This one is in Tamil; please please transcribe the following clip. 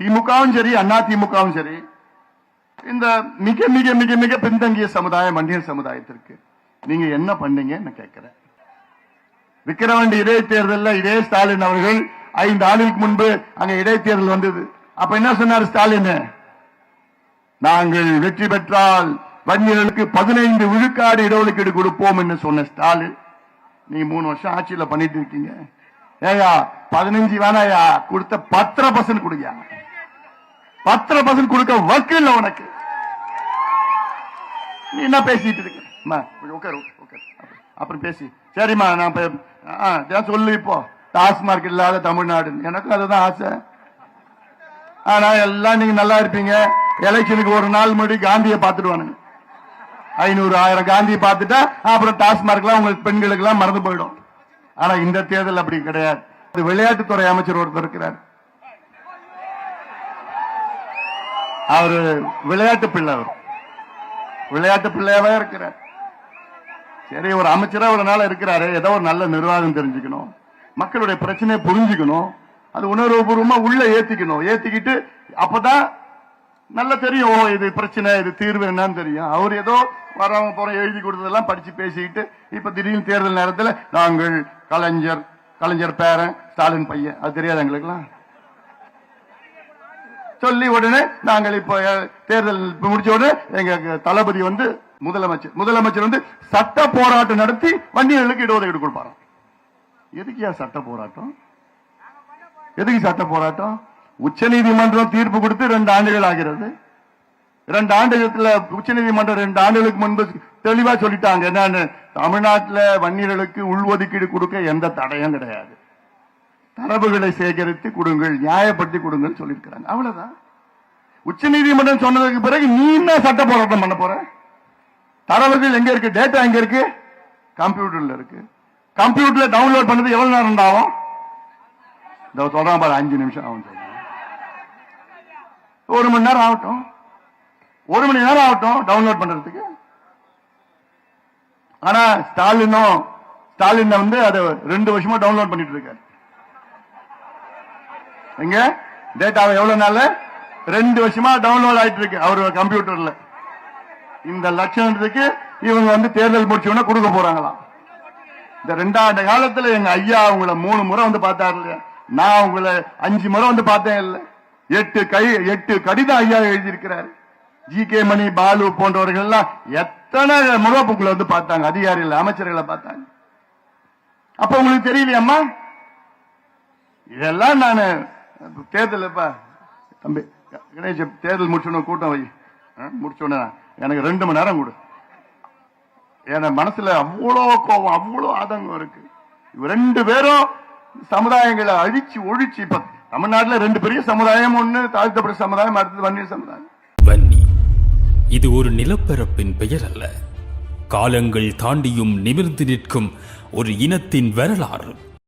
திமுகவும் சரி அண்ணா திமுகவும் சரி இந்த மிக மிக மிக மிக பின்தங்கிய சமுதாயம் மண்டியன் சமுதாயத்திற்கு நீங்க என்ன பண்ணீங்கன்னு கேட்கிறேன். விக்கிரவாண்டி இடைத்தேர்தலில் இதே ஸ்டாலின் அவர்கள் ஐந்து ஆண்டுகளுக்கு முன்பு அங்க இடைத்தேர்தல் வந்தது. அப்ப என்ன சொன்னார் ஸ்டாலின்? நாங்கள் வெற்றி பெற்றால் வன்னியர்களுக்கு பதினைந்து விழுக்காடு இடஒதுக்கீடு கொடுப்போம் என்று சொன்ன ஸ்டாலின். நீ மூணு வருஷம் ஆட்சியில பண்ணிட்டு இருக்கீங்க. ஏயா பதினஞ்சு வேணாயா? கொடுத்த பத்தரை பர்சன்ட் கொடுங்க பத்தரை பர்சன்ட் கொடுக்க வக்கு இல்ல உனக்கு. நீ என்ன பேசிட்டு இருக்க? உட்காரு உட்காரு. அப்புறம், பேசி. சரிம்மா நான் ஆ, சொல்லு இப்போ. டாஸ்மார்க் இல்லாத தமிழ்நாடு. எனக்கும் அதுதான் ஆசை. ஆனா எல்லாம் நீங்க நல்லா இருப்பீங்க. எலெக்ஷனுக்கு ஒரு நாள் முன்னாடி காந்தியை பார்த்துடுவானுங்க. ஐநூறு ஆயிரம் காந்தியை பார்த்துட்டா அப்புறம் டாஸ்மார்க்லாம் உங்களுக்கு பெண்களுக்கு எல்லாம் மறந்து போயிடும். ஆனா இந்த தேர்தல் அப்படி கிடையாது. விளையாட்டுத்துறை அமைச்சர் ஒருத்தர் இருக்கிறார். அவரு விளையாட்டு பிள்ளை அவர். விளையாட்டு பிள்ளையாவே இருக்கிறார். சரி ஒரு அமைச்சரா ஒரு நாள் இருக்கிறாரு. ஏதோ ஒரு நல்ல நிர்வாகம் தெரிஞ்சுக்கணும். மக்களுடைய பிரச்சனையை புரிஞ்சுக்கணும். அது உணர்வுபூர்வமா உள்ள ஏத்திக்கணும். ஏத்திக்கிட்டு அப்பதான் நல்லா தெரியும் ஓ இது பிரச்சனை இது தீர்வு என்னன்னு தெரியும். அவர் ஏதோ வரவங்க போற எழுதி கொடுத்ததெல்லாம் படிச்சு பேசிக்கிட்டு இப்ப திடீர்னு தேர்தல் நேரத்தில் நாங்கள் கலைஞர் கலைஞர் பேரன் ஸ்டாலின் பையன். அது தெரியாது எங்களுக்குலாம் சொல்லி உடனே நாங்கள் இப்ப தேர்தல் முடிச்ச உடனே எங்க தளபதி வந்து முதலமைச்சர் முதலமைச்சர் வந்து சட்ட போராட்டம் நடத்தி வண்டிகளுக்கு இடஒதுக்கீடு கொடுப்பாராம். எதுக்கியா சட்ட போராட்டம்? எதுக்கு சட்ட போராட்டம்? உச்சநீதிமன்றம் தீர்ப்பு கொடுத்து ரெண்டு ஆண்டுகள் ஆகிறது. ரெண்டு ஆண்டுகளத்துல உச்சநீதிமன்றம் ரெண்டு ஆண்டுகளுக்கு முன்பு தெளிவா சொல்லிட்டாங்க என்னன்னு? தமிழ்நாட்டுல வன்னியர்களுக்கு உள்ஒதுக்கீடு கொடுக்க எந்த தடையும் கிடையாது. தரவுகளை சேகரித்து கொடுங்கள் நியாயப்படுத்தி கொடுங்கள் சொல்லியிருக்கிறாங்க. அவ்வளவுதான். உச்சநீதிமன்றம் சொன்னதுக்கு பிறகு நீ என்ன சட்ட போராட்டம் பண்ண போற? தரவுகள் எங்க இருக்கு? டேட்டா எங்க இருக்கு? கம்ப்யூட்டர்ல இருக்கு. கம்ப்யூட்டர்ல டவுன்லோட் பண்ணது எவ்வளவு நேரம் ஆகும் இதோ சொல்றான் பாரு அஞ்சு நிமிஷம் ஆகும் ஒரு மணி நேரம் ஆகட்டும். ஒரு மணி நேரம் ஆகட்டும் டவுன்லோட் பண்றதுக்கு. ஆனா ஸ்டாலினும் ஸ்டாலின் வந்து அதை ரெண்டு வருஷமா டவுன்லோட் பண்ணிட்டு இருக்காரு. எங்க? டேட்டாவை எவ்வளவு நாள்? ரெண்டு வருஷமா டவுன்லோட் ஆயிட்டு இருக்கு அவர் கம்ப்யூட்டர்ல இந்த லட்சணத்துக்கு இவங்க வந்து தேர்தல் முடிச்ச கொடுக்க போறாங்களாம். இந்த ரெண்டாண்டு காலத்துல எங்க ஐயா அவங்கள மூணு முறை வந்து பார்த்தாரு இல்லையா? நான் உங்களை அஞ்சு முறை வந்து பார்த்தேன் இல்ல. எட்டு கை எட்டு கடிதம் ஐயா எழுதியிருக்கிறாரு. ஜி கே மணி பாலு போன்றவர்கள் எல்லாம் எத்தனை முறை வந்து பார்த்தாங்க. அதிகாரிகள் அமைச்சர்களை பார்த்தாங்க. அப்ப உங்களுக்கு தெரியலையம்மா? இதெல்லாம் நான் தேர்தல் இப்ப தம்பி கணேஷ் தேர்தல் முடிச்சோன்னு கூட்டம் வை. முடிச்சோடனே எனக்கு ரெண்டு மணி நேரம் கொடு. என் மனசுல அவ்வளோ கோபம் அவ்வளோ ஆதங்கம் இருக்கு. ரெண்டு பேரும் சமுதாயங்களை அழிச்சு ஒழிச்சு இப்ப தமிழ்நாட்டில் ரெண்டு பெரிய சமுதாயம் ஒண்ணு தாழ்த்தப்பட்ட சமுதாயம் அடுத்தது வன்னிய சமுதாயம். வன்னி. இது ஒரு நிலப்பரப்பின் பெயர் அல்ல. காலங்கள் தாண்டியும் நிமிர்ந்து நிற்கும் ஒரு இனத்தின் வரலாறு.